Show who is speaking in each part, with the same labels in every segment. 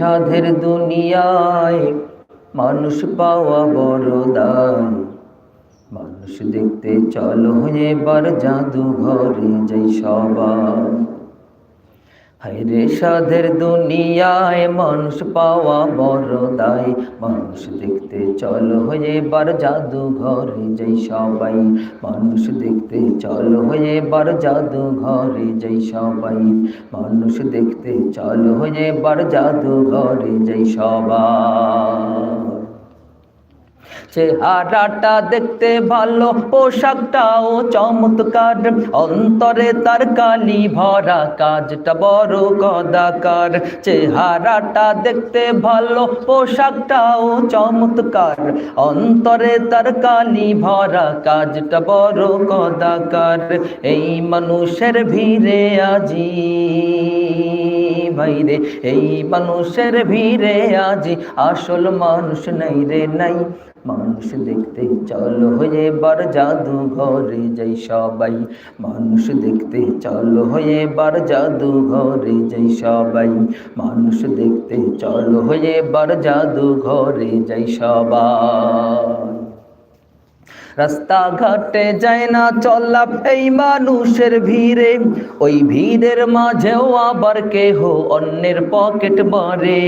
Speaker 1: সাধের দুনিয়ায় মানুষ পাওয়া বড় দান। মানুষ দেখতে চলো এবার জাদু ঘরে যাই সবাই হাইরে সাধের দুনিয়ায় মানুষ পাওয়া বড় দায়। মানুষ দেখতে চলো এবার জাদু ঘরে যাই সবাই। মানুষ দেখতে চলো এবার জাদু ঘরে যাই সবাই। মানুষ দেখতে চলো এবার জাদু ঘরে যাই সবাই। চেহারাটা দেখতে ভালো, পোশাকটাও চমৎকার। অন্তরে তার কালি ভরা, কাজটা বড় কদাকার চেহারাটা দেখতে ভালো, পোশাকটাও চমৎকার। অন্তরে তার কালি ভরা, কাজটা বড় কদাকার এই মানুষের ভিড়ে আজি ভাইরে এই মানুষের ভিড়ে আজি আসল মানুষ নাই রে, নাই। মানুষ দেখতে চলো হয়ে বার জাদু ঘরে যাই সবাই। মানুষ দেখতে চলো হয়ে বার জাদু ঘরে যাই সবাই। মানুষ দেখতে চলো হয়ে বার জাদু ঘরে যাই সবাই। রাস্তাঘাটে যায় না চলা এই মানুষের ভিড়ে। ওই ভিড়ের মাঝেও আবার কেহ অন্যের পকেট মারে।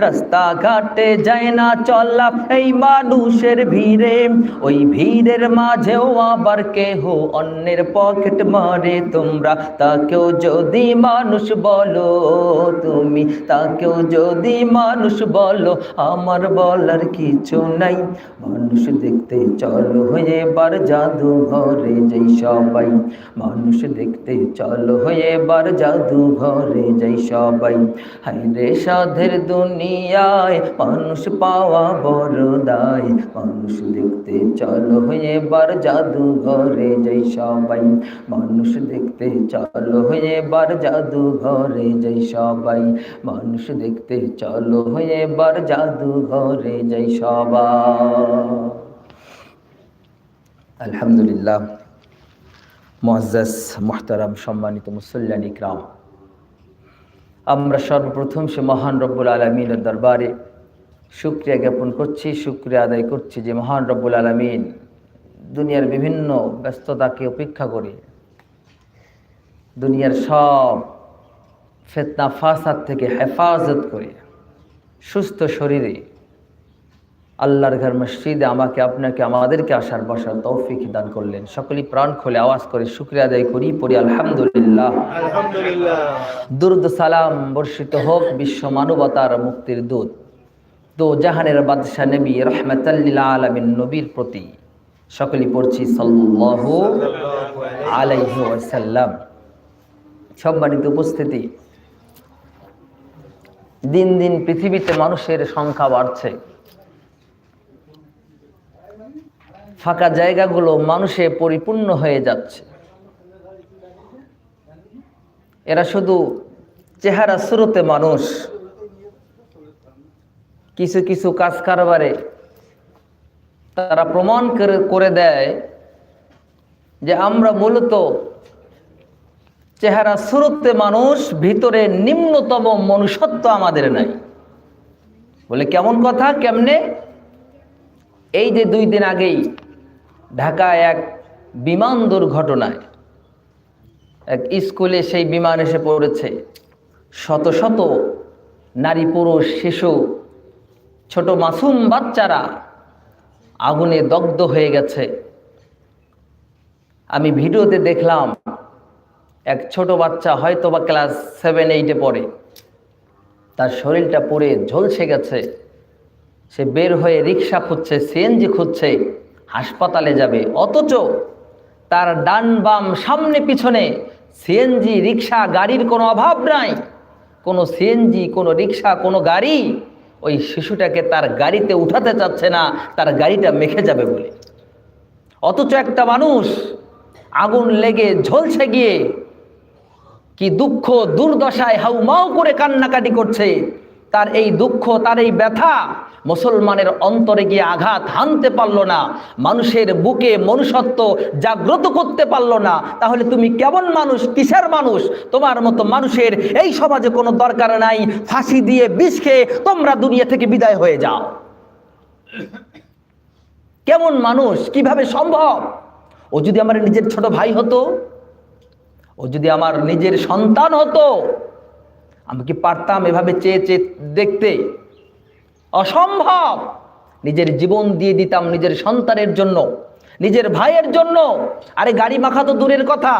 Speaker 1: রাস্তাঘাটে যায় না চলা এই মানুষের ভিড়ে। ওই ভিড়ের মাঝেও আবার কেহ অন্যের পকেট মারে। তোমরা তাকেও যদি মানুষ বলো, তুমি তাকেও যদি মানুষ বলো, আমার বলার কিছু নাই। মানুষ দেখতে চলো হয়ে বার জাদু ঘরে যাই সবাই। মানুষ দেখতে চলো হয়ে বার জাদু ঘরে যাই সবাই। হাই রে সাধের দুনিয়ায় মানুষ পাওয়া বড় দায়। মানুষ দেখতে চলো হয়ে বার জাদু ঘরে যাই সবাই। মানুষ দেখতে চলো হয়ে বার জাদু ঘরে যাই সবাই। মানুষ দেখতে চলো হয়ে বার জাদু ঘরে যাই সবাই। আলহামদুলিল্লাহ। মজ্জাস মোহতারাম, সম্মানিত মুসল্লান ইকরাম। আমরা সর্বপ্রথম সে মহান রব্বুল আলমিনের দরবারে শুক্রিয়া জ্ঞাপন করছি, শুক্রিয়া আদায় করছি যে মহান রব্বুল আলমিন দুনিয়ার বিভিন্ন ব্যস্ততাকে উপেক্ষা করে দুনিয়ার সব ফেতনা, ফাসাদ থেকে হেফাজত করে সুস্থ শরীরে আল্লাহর ঘর মসজিদে আমাকে আপনাকে আমাদেরকে আসার বসার তৌফিক দান করলেন। সকলেই প্রাণ খোলে আওয়াজ করে শুক্রিয়া আদায় করি পড়ি আলহামদুলিল্লাহ। দুরুদ সালাম বর্ষিত হোক বিশ্ব মানবতার মুক্তির দূত। তো জাহানের বাদশাহ নবী রহমতাল্লিল আলমিন নবীর প্রতি। সকলেই পড়ছি সাল্লাল্লাহু আলাইহি ওয়াসাল্লাম। সম্মানিত উপস্থিতি। দিন দিন পৃথিবীতে মানুষের সংখ্যা বাড়ছে। ফাঁকা জায়গাগুলো মানুষে পরিপূর্ণ হয়ে যাচ্ছে। এরা শুধু চেহারা স্রোতে মানুষ। কিছু কিছু কাজ কারবারে তারা প্রমাণ করে দেয় যে আমরা মূলত চেহারা স্রোতে মানুষ, ভিতরে নিম্নতম মনুষ্যত্ব আমাদের নাই। বলে কেমন কথা? কেমনে? এই যে দুই দিন আগেই ঢাকায় এক বিমান দুর্ঘটনায় এক স্কুলে সেই বিমান এসে পড়েছে। শত শত নারী, পুরুষ, শিশু, ছোট মাসুম বাচ্চারা আগুনে দগ্ধ হয়ে গেছে। আমি ভিডিওতে দেখলাম এক ছোট বাচ্চা হয়তো বা ক্লাস সেভেন এইটে পড়ে। তার শরীরটা পুড়ে ঝলসে গেছে। সে বের হয়ে রিক্সা খুঁজছে সিএনজি খুঁজছে। হাসপাতালে যাবে। অথচ তার ডান বাম সামনে পিছনে সিএনজি রিক্সা গাড়ির কোনো অভাব নাই। কোনো সিএনজি কোনো রিক্সা কোনো গাড়ি ওই শিশুটাকে তার গাড়িতে উঠাতে চাচ্ছে না, তার গাড়িটা মেখে যাবে বলে। অথচ একটা মানুষ আগুন লেগে ঝলসে গিয়ে কি দুঃখ, দুর্দশায় হাউমাউ করে কান্নাকাটি করছে। তার এই দুঃখ, তার এই ব্যথা মুসলমানের অন্তরে গিয়ে আঘাত হানতে পারল না, মানুষের বুকে মনুষ্যত্ব জাগ্রত করতে পারল না, তাহলে তুমি কেমন মানুষ, কিসের মানুষ? তোমার মতো মানুষের এই সমাজে কোনো দরকার নাই, ফাঁসি দিয়ে বিষ খেয়ে তোমরা দুনিয়া থেকে বিদায় হয়ে যাও। কেমন মানুষ, কীভাবে সম্ভব? ও যদি আমার নিজের ছোট ভাই হতো, ও যদি আমার নিজের সন্তান হতো, আমি কি পারতাম এভাবে চেয়ে চেয়ে দেখতে? অসম্ভব। নিজের জীবন দিয়ে দিতাম নিজের সন্তানের জন্য, নিজের ভাইয়ের জন্য। আরে গাড়ি মাখা তো দূরের কথা।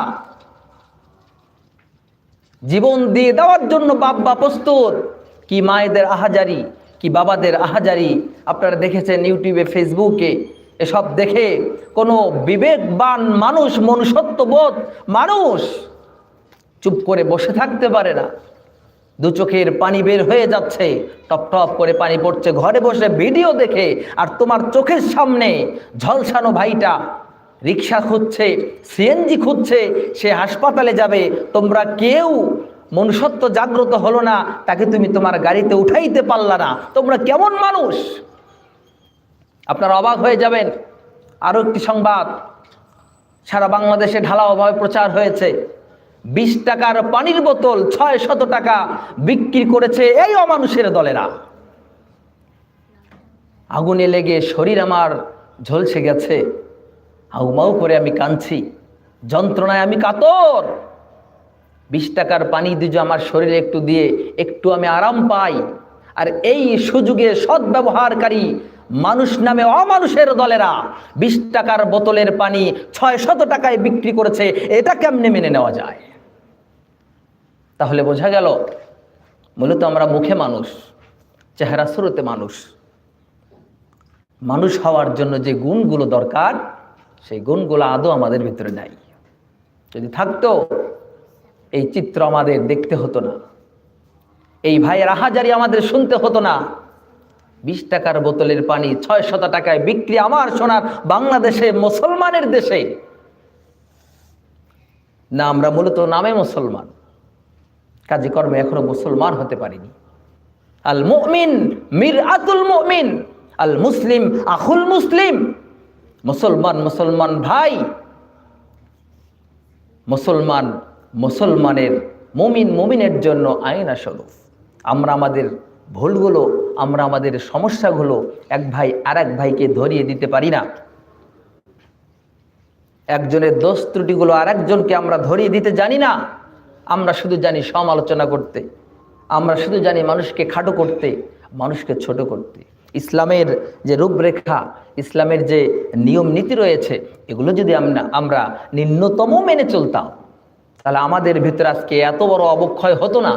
Speaker 1: জীবন দিয়ে দেওয়ার জন্য বাব্বা প্রস্তুত। কি মায়েদের আহাজারি, কি বাবাদের আহাজারি। আপনারা দেখেছেন ইউটিউবে, ফেসবুকে, এসব দেখে কোনো বিবেকবান মানুষ, মনুষ্যত্ববোধ মানুষ চুপ করে বসে থাকতে পারে না। দু চোখের পানি বের হয়ে যাচ্ছে। টপ টপ করে পানি পড়ছে, ঘরে বসে ভিডিও দেখে, আর তোমার চোখের সামনে ঝলসানো ভাইটা রিক্সা খুঁজছে, সিএনজি খুঁজছে, সে হাসপাতালে যাবে। তোমরা কেউ মনুষ্যত্ব জাগ্রত হলো না, তাকে তুমি তোমার গাড়িতে উঠাইতে পারলা না। তোমরা কেমন মানুষ? আপনারা অবাক হয়ে যাবেন। আরও একটি সংবাদ। সারা বাংলাদেশে ঢালাওভাবে প্রচার হয়েছে। বিশ টাকার পানির বোতল ছয় শত টাকা বিক্রি করেছে এই অমানুষের দলেরা। আগুনে লেগে শরীর আমার ঝলসে গেছে। হাউমাউ করে আমি কাঁদছি। যন্ত্রণায় আমি কাতর। বিশ টাকার পানি দুজো আমার শরীরে একটু দিয়ে একটু আমি আরাম পাই। আর এই সুযোগে সদ্ব্যবহারকারী মানুষ নামে অমানুষের দলেরা বিশ টাকার বোতলের পানি ছয় শত টাকায় বিক্রি করেছে। এটা কেমনে মেনে নেওয়া যায়? তাহলে বোঝা গেল মূলত আমরা মুখে মানুষ, চেহারা শুরুতে মানুষ। মানুষ হওয়ার জন্য যে গুণগুলো দরকার, সেই গুণগুলো আদৌ আমাদের ভিতরে নাই। যদি থাকতো, এই চিত্র আমাদের দেখতে হতো না। এই ভাইয়ের আহাজারি আমাদের শুনতে হতো না। বিশ টাকার বোতলের পানি ছয় শত টাকায় বিক্রি আমার সোনার বাংলাদেশে, মুসলমানের দেশে। না, আমরা মূলত নামে মুসলমান। কাজে কর্মে এখনও মুসলমান হতে পারিনি। আল মুমিন মির আতুল মুমিন, আল মুসলিম আখুল মুসলিম। মুসলমান মুসলমান ভাই, মুসলমান মুসলমানের, মুমিন মুমিনের জন্য আইনা স্বরূপ আমরা আমাদের ভুলগুলো, আমরা আমাদের সমস্যাগুলো এক ভাই আর এক ভাইকে ধরিয়ে দিতে পারি না। একজনের দোষ ত্রুটিগুলো আর একজনকে আমরা ধরিয়ে দিতে জানি না। আমরা শুধু জানি সমালোচনা করতে, আমরা শুধু জানি মানুষকে খাটো করতে, মানুষকে ছোট করতে। ইসলামের যে রূপরেখা, ইসলামের যে নিয়ম নীতি রয়েছে, এগুলো যদি আমরা আমরা নিম্নতম মেনে চলতাম, তাহলে আমাদের ভিতরে আজকে এত বড় অবক্ষয় হতো না।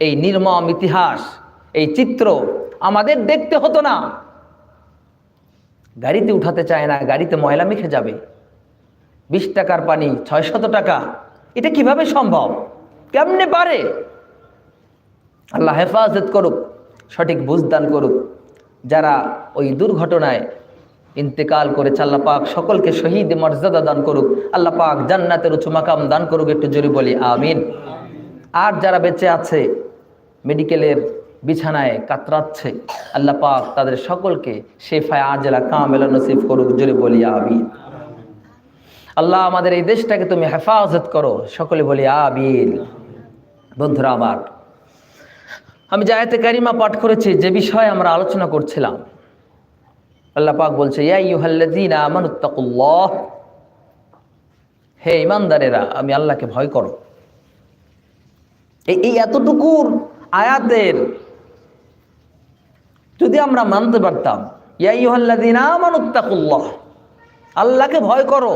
Speaker 1: এই নির্মম ইতিহাস, এই চিত্র আমাদের দেখতে হতো না। গাড়িতে উঠাতে চায় না, গাড়িতে ময়লা মেখে যাবে। বিশ টাকার পানি ছয় টাকা এটা কীভাবে সম্ভব? কেমনে পারে? আল্লাহ হেফাজত করুক, সঠিক বুঝদান করুক। যারা ওই দুর্ঘটনায় ইন্তেকাল করে আল্লাহ পাক সকলকে শহীদ মর্যাদা দান করুক, আল্লাহ পাক জান্নাতের উঁচু মাকাম দান করুক, একটু জোরে বলি, আমিন। আর যারা বেঁচে আছে, মেডিকেলের বিছানায় কাতরাচ্ছে, আল্লাহ পাক তাদের সকলকে শেফায় আজলা কামেলা নসিব করুক, জোরে বলি, আমিন। আল্লাহ আমাদের এই দেশটাকে তুমি হেফাজত করো। সকলে বলি আবিল বন্ধুরা আমার, আমি যে কারিমা পাঠ করেছি, যে বিষয়ে আমরা আলোচনা করছিলাম, আল্লাহ পাক বলছে হে ইমানদারেরা, আমি আল্লাহকে ভয় করো। এই এতটুকুর আয়াতের যদি আমরা মানতে পারতাম, ইয়া ইউহাল্লাযীনা আমানুত্তাকুল্লাহ আল্লাহকে ভয় করো।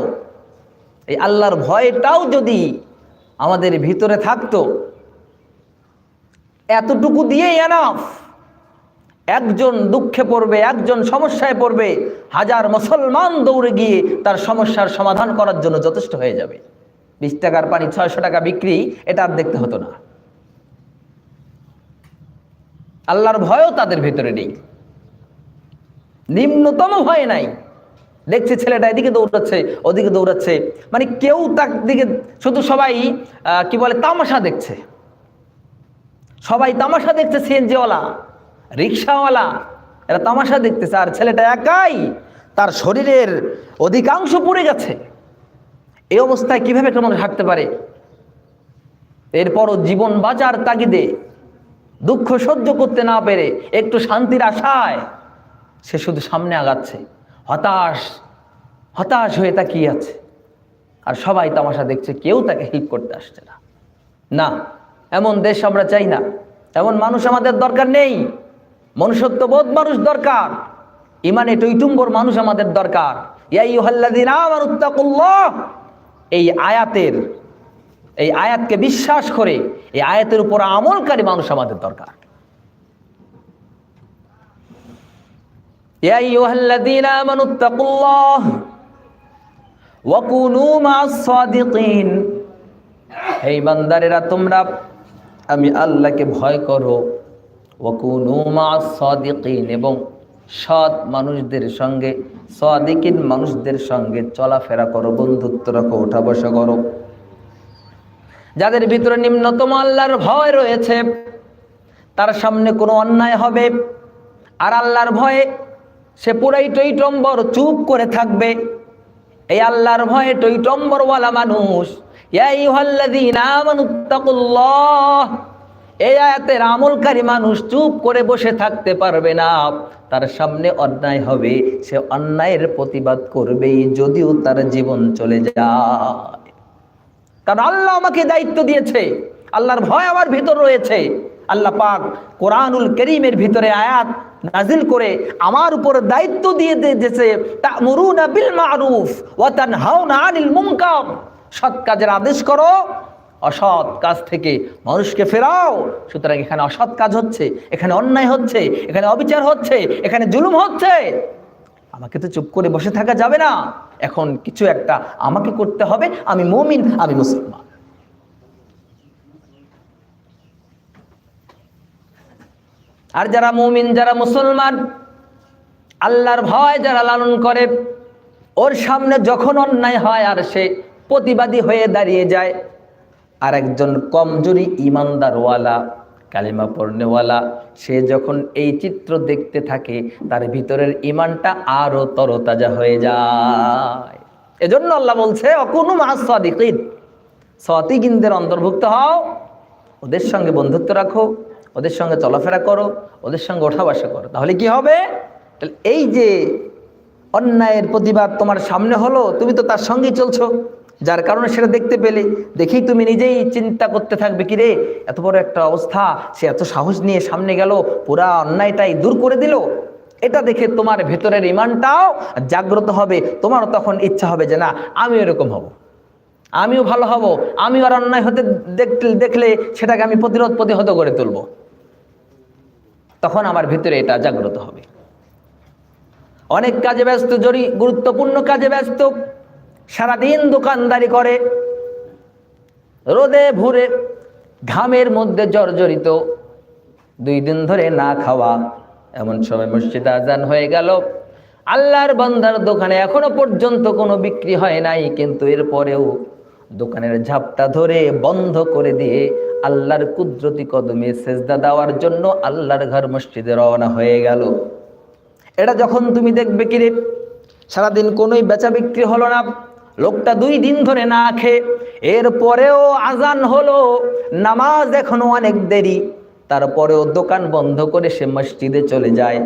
Speaker 1: এই আল্লাহর ভয়টাও যদি আমাদের ভিতরে থাকতো, এতটুকু দিয়েই এনাফ একজন দুঃখে পড়বে, একজন সমস্যায় পড়বে, হাজার মুসলমান দৌড়ে গিয়ে তার সমস্যার সমাধান করার জন্য যথেষ্ট হয়ে যাবে। বিশ টাকার পানি, ছয়শো টাকা বিক্রি, এটা আর দেখতে হতো না। আল্লাহর ভয়ও তাদের ভিতরে নেই। নিম্নতম ভয় নাই। দেখছে ছেলেটা, এদিকে দৌড়াচ্ছে, ওদিকে দৌড়াচ্ছে। মানে কেউ তার দিকে, শুধু সবাই কি বলে, তামাশা দেখছে। সবাই তামাশা দেখছে সিএনজিওয়ালা, রিক্সাওয়ালা, এরা তামাশা দেখতেছে, আর ছেলেটা একাই তার শরীরের অধিকাংশ পড়ে গেছে। এই অবস্থায় কীভাবে একটা মানুষ হাঁটতে পারে? এরপরও জীবন বাঁচার তাগিদে, দুঃখ সহ্য করতে না পেরে একটু শান্তির আশায় সে শুধু সামনে আগাচ্ছে। হতাশ হতাশ হয়ে তাকিয়ে আছে। আর সবাই তামাশা দেখছে, কেউ তাকে হেল্প করতে আসছে না। না, এমন দেশ আমরা চাই না। এমন মানুষ আমাদের দরকার নেই। মনুষ্যত্ববোধ মানুষ দরকার। ইমানে টৈটুম্বর মানুষ আমাদের দরকার। এই আয়াতের, এই আয়াতকে বিশ্বাস করে, এই আয়াতের উপর আমলকারী মানুষ আমাদের দরকার। আইয়ুহাল্লাযীনা আমানুত্তাকুল্লাহ ওয়া কুনু মা'আস সাদিকিন। হে বান্দারেরা তোমরা আমি আল্লাহকে ভয় করো। ওয়া কুনু মা'আস সাদিকিন এবং সৎ মানুষদের সঙ্গে, সাদিকিন মানুষদের সঙ্গে চলাফেরা করো, বন্ধুত্ব রাখো, ওঠা বসা করো। যাদের ভিতরে নিম্নতম আল্লাহর ভয় রয়েছে, তার সামনে কোনো অন্যায় হবে। আর আল্লাহর ভয়ে সে পুরাই টৈটম্বর চুপ করে থাকবে। এই আল্লাহর ভয়ে টৈটম্বরওয়ালা মানুষ এই আয়াতের আমলকারী মানুষ চুপ করে বসে থাকতে পারবে না। তার সামনে অন্যায় হবে, সে অন্যায়ের প্রতিবাদ করবেই, যদিও তার জীবন চলে যায়। কারণ আল্লাহ আমাকে দায়িত্ব দিয়েছে, আল্লাহর ভয় আমার ভিতর রয়েছে। আল্লাহ পাক কোরআনুল করিমের ভিতরে আয়াত নাজিল করে আমার উপর দায়িত্ব দিয়ে দিয়েছে, তা'মুরুনা বিল মা'রুফ ওয়া তানহাউনা আনিল মুনকার। সৎ কাজের আদেশ করো, অসৎ কাজ থেকে মানুষকে ফেরাও। সুতরাং এখানে অসৎ কাজ হচ্ছে, এখানে অন্যায় হচ্ছে, এখানে অবিচার হচ্ছে, এখানে জুলুম হচ্ছে। আমাকে তো চুপ করে বসে থাকা যাবে না। এখন কিছু একটা আমাকে করতে হবে, আমি মমিন, আমি মুসলমান। আর যারা মুমিন, যারা মুসলমান, আল্লাহর ভয় যারা লালন করে, ওর সামনে যখন অন্যায় হয় আর সে প্রতিবাদী হয়ে দাঁড়িয়ে যায় আর একজন কমজোরি ইমানদারওয়ালা, কালিমা পড়নেওয়ালা, সে যখন এই চিত্র দেখতে থাকে, তার ভিতরের ইমানটা আরও তরতাজা হয়ে যায়। এজন্য আল্লাহ বলছে, অকুনু মা সাদিকিন। সতিকিনদের অন্তর্ভুক্ত হও, ওদের সঙ্গে বন্ধুত্ব রাখো ওদের সঙ্গে চলাফেরা করো, ওদের সঙ্গে ওঠা বসা করো। তাহলে কি হবে? তাহলে এই যে অন্যায়ের প্রতিবাদ তোমার সামনে হলো, তুমি তো তার সঙ্গেই চলছো। যার কারণে সেটা দেখতে পেলে। দেখেই তুমি নিজেই চিন্তা করতে থাকবে কি রে এত বড় একটা অবস্থা, সে এত সাহস নিয়ে সামনে গেল, পুরা অন্যায়টাই দূর করে দিল। এটা দেখে তোমার ভেতরের ইমানটাও জাগ্রত হবে, তোমারও তখন ইচ্ছা হবে যে, না, আমি এরকম হব। আমিও ভালো হব। আমিও আর অন্যায় হতে দেখলে সেটাকে আমি প্রতিরোধ প্রতিহত করে তুলব। তখন আমার ভিতরে এটা জাগ্রত হবে। অনেক কাজে ব্যস্ত জড়ি গুরুত্বপূর্ণ কাজে ব্যস্ত, সারাদিন দোকানদারি করে, রোদে ভুরে, ঘামের মধ্যে জর্জরিত, দুই দিন ধরে না খাওয়া, এমন সময় মসজিদ আজান হয়ে গেল। আল্লাহর বান্দার দোকানে এখনও পর্যন্ত কোনো বিক্রি হয় নাই, কিন্তু এরপরেও দোকানের ঝাপটা ধরে বন্ধ করে দিয়ে আল্লাহর কুদরতি কদমে সেজদা দেওয়ার জন্য আল্লাহর ঘর মসজিদে রওনা হয়ে গেল। এটা যখন তুমি দেখবে কিরে, সারাদিন কোনোই বেচা বিক্রি হলো না, লোকটা দুই দিন ধরে না খেয়ে, এরপরেও আজান হলো, নামাজ এখনও অনেক দেরি, তারপরেও দোকান বন্ধ করে সে মসজিদে চলে যায়।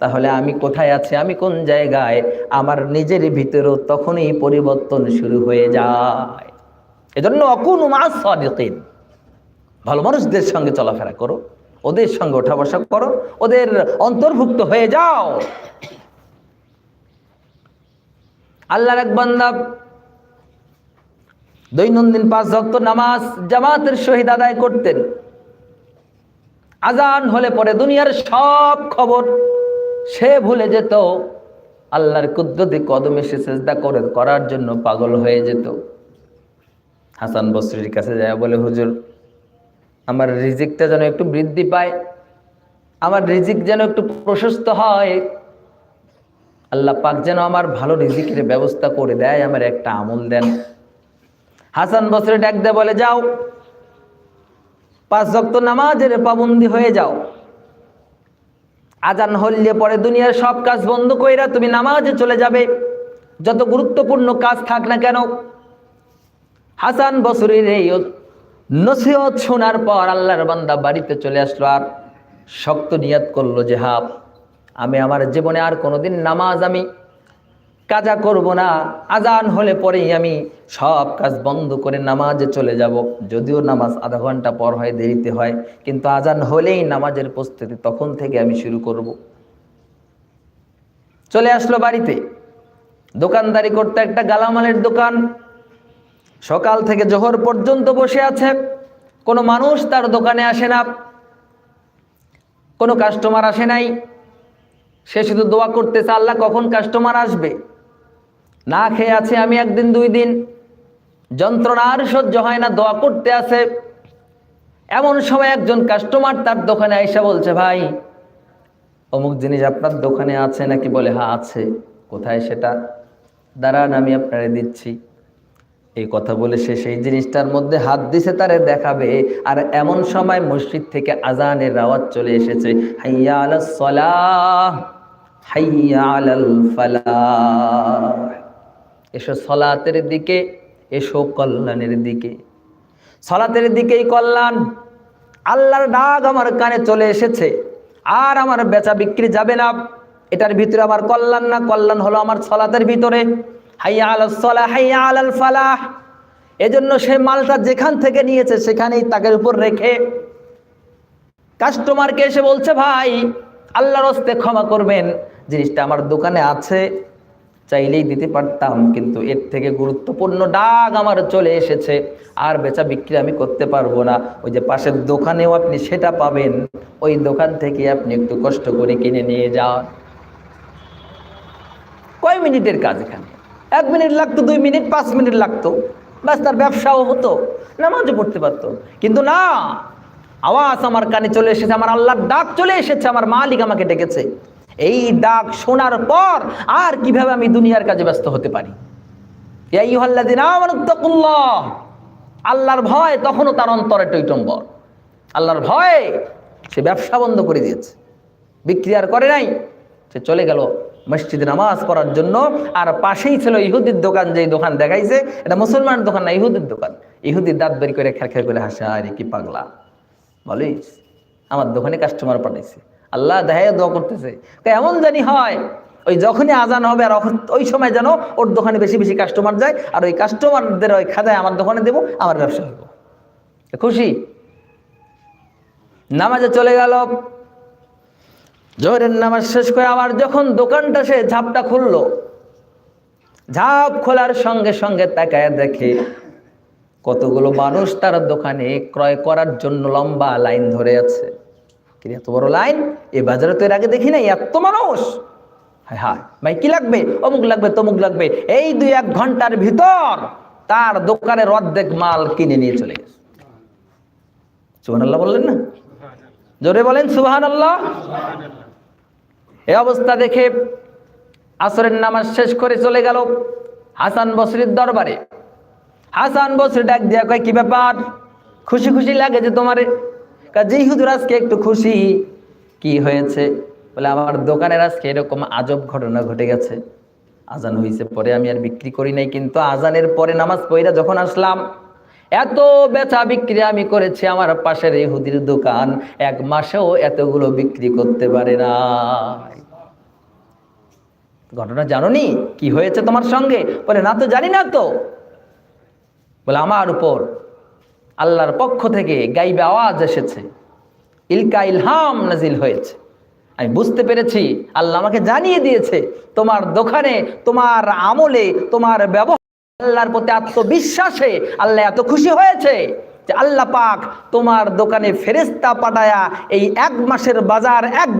Speaker 1: তাহলে আমি কোথায় আছি? আমি কোন জায়গায়? আমার নিজের ভিতরেও তখনই পরিবর্তন শুরু হয়ে যায়। এজন্য অকুন মাস সদিন ভালো মানুষদের সঙ্গে চলাফেরা করো, ওদের সঙ্গে ওঠা বসা করো, ওদের অন্তর্ভুক্ত হয়ে যাও। আল্লাহর এক বান্দা দৈনন্দিন পাঁচ ভক্ত নামাজ জামাতের শহীদ আদায় করতেন। আজান হলে পরে দুনিয়ার সব খবর সে ভুলে যেত। আল্লাহর কুদ্দতি কদমে সে চেষ্টা করে, করার জন্য পাগল হয়ে যেত। হাসান বসরির কাছে যায়, বলে, হুজুর, আমার রিজিকটা যেন একটু বৃদ্ধি পায়। আমার রিজিক যেন একটু প্রশস্ত হয়। আল্লাহ পাক যেন আমার ভালো রিজিকের ব্যবস্থা করে দেয়, আমার একটা আমল দেন। হাসান বসরে ডাক দেয় বলে, যাও, পাঁচ ভক্ত নামাজের পাবন্দি হয়ে যাও। আজান হল্লে পরে দুনিয়ার সব কাজ বন্ধ কইরা তুমি নামাজে চলে যাবে। যত গুরুত্বপূর্ণ কাজ থাক না কেন, হাসান বসরির এই নসিহত শোনার পর আল্লাহর বান্দা বাড়িতে চলে আসলো আর শক্ত নিয়াত করল যে হাফ আমি আমার জীবনে আর কোনোদিন নামাজ আমি কাজা করব না। আজান হলে পরেই আমি সব কাজ বন্ধ করে নামাজে চলে যাব। যদিও নামাজ আধা ঘণ্টা পর হয়, দেরিতে হয়, কিন্তু আজান হলেই নামাজের প্রস্তুতি তখন থেকে আমি শুরু করব। চলে আসলো বাড়িতে। দোকানদারি করতে একটা গালামালের দোকান। সকাল থেকে জোহর পর্যন্ত বসে আছে। কোনো মানুষ তার দোকানে আসে না। কোনো কাস্টমার আসে নাই। সে শুধু দোয়া করতেছে, আল্লাহ কখন কাস্টমার আসবে? না খেয়ে আছে আমি একদিন, দুই দিন। যন্ত্রণা আর সহ্য হয় না, দোয়া করতে আছে। এমন সময় একজন কাস্টমার তার দোকানে আইসা বলছে, ভাই, অমুক জিনিস আপনার দোকানে আছে নাকি? বলে হ্যাঁ আছে। কোথায় সেটা? দাঁড়ান, আমি আপনারে দিচ্ছি। এই কথা বলে সে সেই জিনিসটার মধ্যে হাত দিছে, তারে দেখাবে। আর এমন সময় মসজিদ থেকে আজানের আওয়াজ চলে এসেছে, হাইয়া আলাস সলাহ, হাইয়া আলাল ফালাহ। এসো সলাতের দিকে, এসো কল্যাণের দিকে। সলাতের দিকেই কল্যাণ আল্লাহর ডাক আমার কানে চলে এসেছে, আর আমার বেচা বিক্রি যাবে না। এটার ভিতরে আমার কল্যাণ না? কল্যাণ হলো আমার সলাতের ভিতরে। হাইয়া আল সলা, হাইয়া আলাল ফালাহ। এজন্য সে মালটা যেখান থেকে নিয়েছে সেখানেই তাকে উপর রেখে কাস্টমারকে এসে বলছে, ভাই, আল্লাহর হস্তে ক্ষমা করবেন। জিনিসটা আমার দোকানে আছে চাইলেই দিতে পারতাম, কিন্তু এর থেকে গুরুত্বপূর্ণ ডাক আমার চলে এসেছে। আর বেচা বিক্রি আমি করতে পারব না। ওই যে পাশের দোকানেও আপনি সেটা পাবেন। ওই দোকান থেকে আপনি একটু কষ্ট করে কিনে নিয়ে যান। কয় মিনিটের কাজ এখানে? এক মিনিট লাগতো, দুই মিনিট, পাঁচ মিনিট লাগতো। ব্যাস, তার ব্যবসাও হতো, নামাজও পড়তে পারতো। কিন্তু না, আওয়াজ আমার কানে চলে এসেছে, আমার আল্লাহর ডাক চলে এসেছে, আমার মালিক আমাকে ডেকেছে। এই দাগ শোনার পর আর কীভাবে আমি দুনিয়ার কাজে ব্যস্ত হতে পারি? আল্লাহর ভয় তখনও তার অন্তরে টৈটম্বর। আল্লাহর ভয় সে ব্যবসা বন্ধ করে দিয়েছে। বিক্রি আর করে নাই। সে চলে গেল মসজিদে নামাজ পড়ার জন্য। আর পাশেই ছিল ইহুদির দোকান, যেই দোকান দেখাইছে। এটা মুসলমানের দোকান না, ইহুদির দোকান। ইহুদির দাঁত বের করে খের করে হাসে, আরে কি পাগলা। বলিস আমার দোকানে কাস্টমার পাঠাইছে। আল্লাহ দেখায় দোয়া করতেছে। এমন জানি হয়, ওই যখনই আজান হবে আর ওই সময় যেন ওর দোকানে বেশি বেশি কাস্টমার যায়, আর ওই কাস্টমারদের ওই খাদায় আমার দোকানে দেবো, আমার ব্যবসা হইব। খুশি? নামাজে চলে গেল। জোহরের নামাজ শেষ করে আবার যখন দোকানটা সে ঝাপটা খুললো, ঝাপ খোলার সঙ্গে সঙ্গে তাকায় দেখে কতগুলো মানুষ তার দোকানে ক্রয় করার জন্য লম্বা লাইন ধরে আছে। কি রে, এত বড় লাইন? এই বাজারে তো এর আগে দেখি নাই এত মানুষ। হায় হায় ভাই কি লাগবে? অমুক লাগবে তমুক লাগবে। এই দুই এক ঘণ্টার ভিতর তার দোকানের অর্ধেক মাল কিনে নিয়ে চলে গেছে। সুহান আল্লাহ বললেন না? জোরে বলেন সুহান আল্লাহ এই অবস্থা দেখে আসরের নামাজ শেষ করে চলে গেল হাসান বসরির দরবারে। হাসান বসরি ডাক দিয়া কয় কি ব্যাপার? খুশি খুশি লাগে যে তোমারে? কাজে হুজুর, আজকে একটু খুশি। কি হয়েছে? বলে, আমার দোকানের আজকে এরকম আজব ঘটনা ঘটে গেছে। আজান হয়েছে পরে আমি আর বিক্রি করি নাই, কিন্তু আজানের পরে নামাজ পড়িরা যখন আসলাম, এত বেচা বিক্রি আমি করেছি আমার পাশের ইহুদির দোকান। এক মাসেও এতগুলো বিক্রি করতে পারে না। ঘটনা জানোনি? কি হয়েছে তোমার সঙ্গে? বলে, না তো জানি না তো। বলে, আমার উপর। আল্লাহর পক্ষ থেকে গাইবে আওয়াজ এসেছে। ইলকা ইলহাম নাজিল হয়েছে। আমি বুঝতে পেরেছি, আল্লাহ আমাকে জানিয়ে দিয়েছে, তোমার দোকানে, তোমার আমলে, তোমার ব্যবহার আল্লাহর প্রতি আত্মবিশ্বাসে আল্লাহ এত খুশি হয়েছে যে আল্লাহ পাক তোমার দোকানে ফেরেস্তা পাঠায়া এই এক মাসের বাজার এক